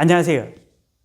안녕하세요.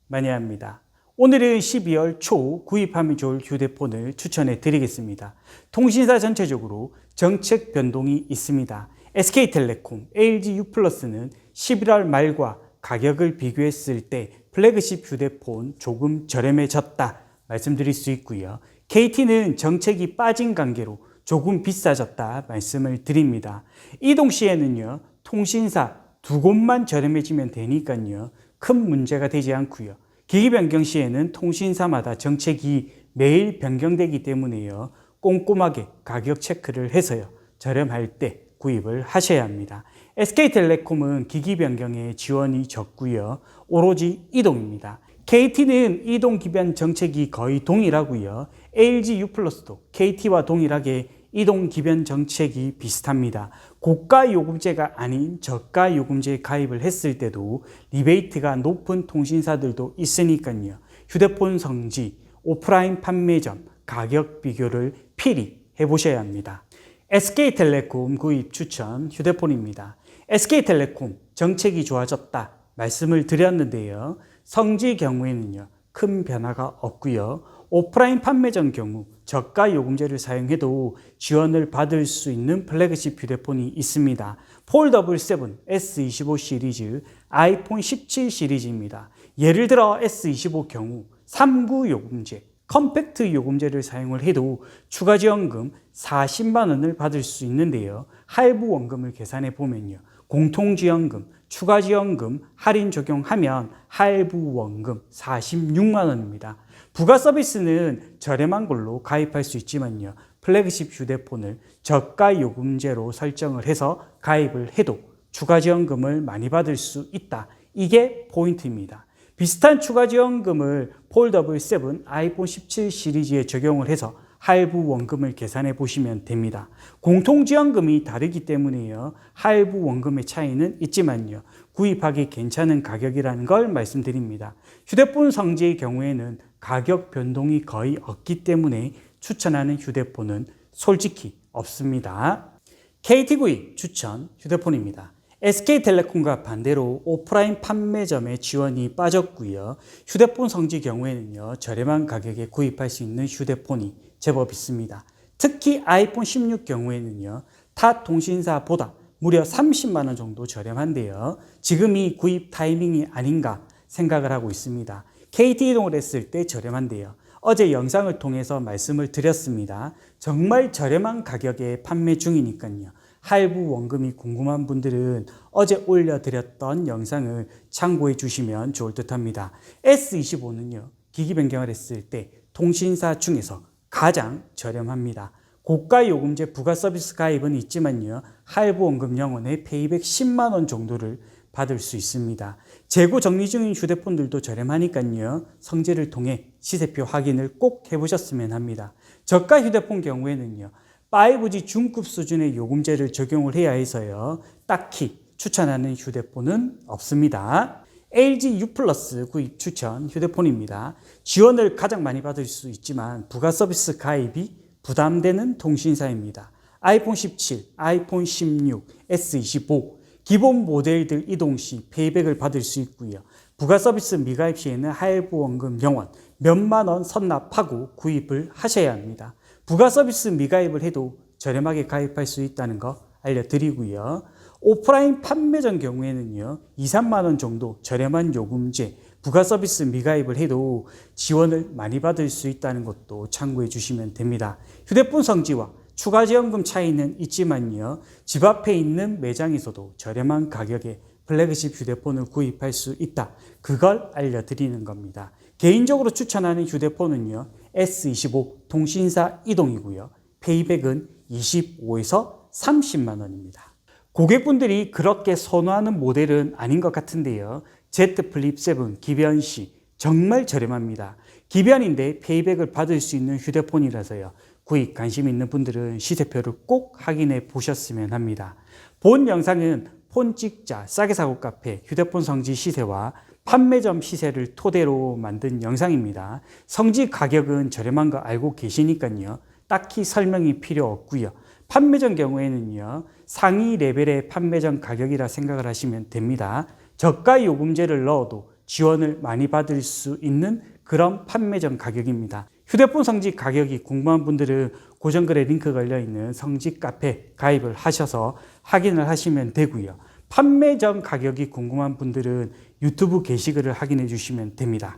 마니아입니다. 오늘은 12월 초 구입하면 좋을 휴대폰을 추천해 드리겠습니다. 통신사 전체적으로 정책 변동이 있습니다. SK텔레콤, LG U+는 11월 말과 가격을 비교했을 때 플래그십 휴대폰 조금 저렴해졌다 말씀드릴 수 있고요. KT는 정책이 빠진 관계로 조금 비싸졌다 말씀을 드립니다. 이동 시에는요, 통신사 두 곳만 저렴해지면 되니까요, 큰 문제가 되지 않고요. 기기 변경 시에는 통신사마다 정책이 매일 변경되기 때문에요, 꼼꼼하게 가격 체크를 해서요, 저렴할 때 구입을 하셔야 합니다. SK텔레콤은 기기 변경에 지원이 적고요, 오로지 이동입니다. KT는 이동 기변 정책이 거의 동일하고요. LG U+도 KT와 동일하게 이동 기변 정책이 비슷합니다. 고가 요금제가 아닌 저가 요금제에 가입을 했을 때도 리베이트가 높은 통신사들도 있으니까요. 휴대폰 성지, 오프라인 판매점, 가격 비교를 필히 해보셔야 합니다. SK텔레콤 구입 추천 휴대폰입니다. SK텔레콤 정책이 좋아졌다 말씀을 드렸는데요. 성지 경우에는요. 큰 변화가 없고요. 오프라인 판매점 경우 저가 요금제를 사용해도 지원을 받을 수 있는 플래그십 휴대폰이 있습니다. 폴더블 7 S25 시리즈, 아이폰 17 시리즈입니다. 예를 들어 S25 경우 3구 요금제, 컴팩트 요금제를 사용을 해도 추가 지원금 40만 원을 받을 수 있는데요. 할부 원금을 계산해 보면요. 공통지원금, 추가 지원금 할인 적용하면 할부 원금 46만 원입니다. 부가 서비스는 저렴한 걸로 가입할 수 있지만요. 플래그십 휴대폰을 저가 요금제로 설정을 해서 가입을 해도 추가 지원금을 많이 받을 수 있다. 이게 포인트입니다. 비슷한 추가 지원금을 폴더블 7 아이폰 17 시리즈에 적용을 해서 할부 원금을 계산해 보시면 됩니다. 공통지원금이 다르기 때문에요. 할부 원금의 차이는 있지만요. 구입하기 괜찮은 가격이라는 걸 말씀드립니다. 휴대폰 성지의 경우에는 가격 변동이 거의 없기 때문에 추천하는 휴대폰은 솔직히 없습니다. KT 구입 추천 휴대폰입니다. SK텔레콤과 반대로 오프라인 판매점의 지원이 빠졌고요. 휴대폰 성지 경우에는요. 저렴한 가격에 구입할 수 있는 휴대폰이 제법 있습니다. 특히 아이폰 16 경우에는요. 타 통신사보다 무려 30만 원 정도 저렴한데요. 지금이 구입 타이밍이 아닌가 생각을 하고 있습니다. KT 이동을 했을 때 저렴한데요. 어제 영상을 통해서 말씀을 드렸습니다. 정말 저렴한 가격에 판매 중이니까요. 할부 원금이 궁금한 분들은 어제 올려드렸던 영상을 참고해 주시면 좋을 듯 합니다. S25는요, 기기 변경을 했을 때 통신사 중에서 가장 저렴합니다. 고가 요금제 부가 서비스 가입은 있지만요, 할부 원금 영원에 페이백 10만 원 정도를 받을 수 있습니다. 재고 정리 중인 휴대폰들도 저렴하니까요, 성질을 통해 시세표 확인을 꼭 해보셨으면 합니다. 저가 휴대폰 경우에는요, 5G 중급 수준의 요금제를 적용을 해야 해서요. 딱히 추천하는 휴대폰은 없습니다. LG U 플러스 구입 추천 휴대폰입니다. 지원을 가장 많이 받을 수 있지만 부가 서비스 가입이 부담되는 통신사입니다. 아이폰 17, 아이폰 16, S25 기본 모델들 이동 시 페이백을 받을 수 있고요. 부가 서비스 미가입 시에는 할부 원금 영원 몇만 원 선납하고 구입을 하셔야 합니다. 부가 서비스 미가입을 해도 저렴하게 가입할 수 있다는 거 알려드리고요. 오프라인 판매점 경우에는요, 2, 3만 원 정도 저렴한 요금제, 부가 서비스 미가입을 해도 지원을 많이 받을 수 있다는 것도 참고해 주시면 됩니다. 휴대폰 성지와 추가 지원금 차이는 있지만요, 집 앞에 있는 매장에서도 저렴한 가격에 플래그십 휴대폰을 구입할 수 있다. 그걸 알려드리는 겁니다. 개인적으로 추천하는 휴대폰은요, S25 통신사 이동이고요. 페이백은 25에서 30만 원입니다. 고객분들이 그렇게 선호하는 모델은 아닌 것 같은데요. Z 플립 7 기변 시 정말 저렴합니다. 기변인데 페이백을 받을 수 있는 휴대폰이라서요. 구입 관심 있는 분들은 시세표를 꼭 확인해 보셨으면 합니다. 본 영상은 폰 찍자 싸게 사고 카페 휴대폰 성지 시세와 판매점 시세를 토대로 만든 영상입니다. 성지 가격은 저렴한 거 알고 계시니까요. 딱히 설명이 필요 없고요. 판매점 경우에는요. 상위 레벨의 판매점 가격이라 생각을 하시면 됩니다. 저가 요금제를 넣어도 지원을 많이 받을 수 있는 그런 판매점 가격입니다. 휴대폰 성직 가격이 궁금한 분들은 고정글에 링크 걸려 있는 성직 카페 가입을 하셔서 확인을 하시면 되고요. 판매 전 가격이 궁금한 분들은 유튜브 게시글을 확인해 주시면 됩니다.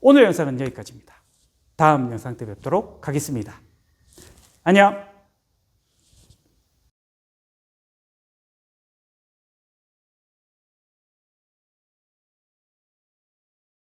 오늘 영상은 여기까지입니다. 다음 영상 때 뵙도록 하겠습니다. 안녕!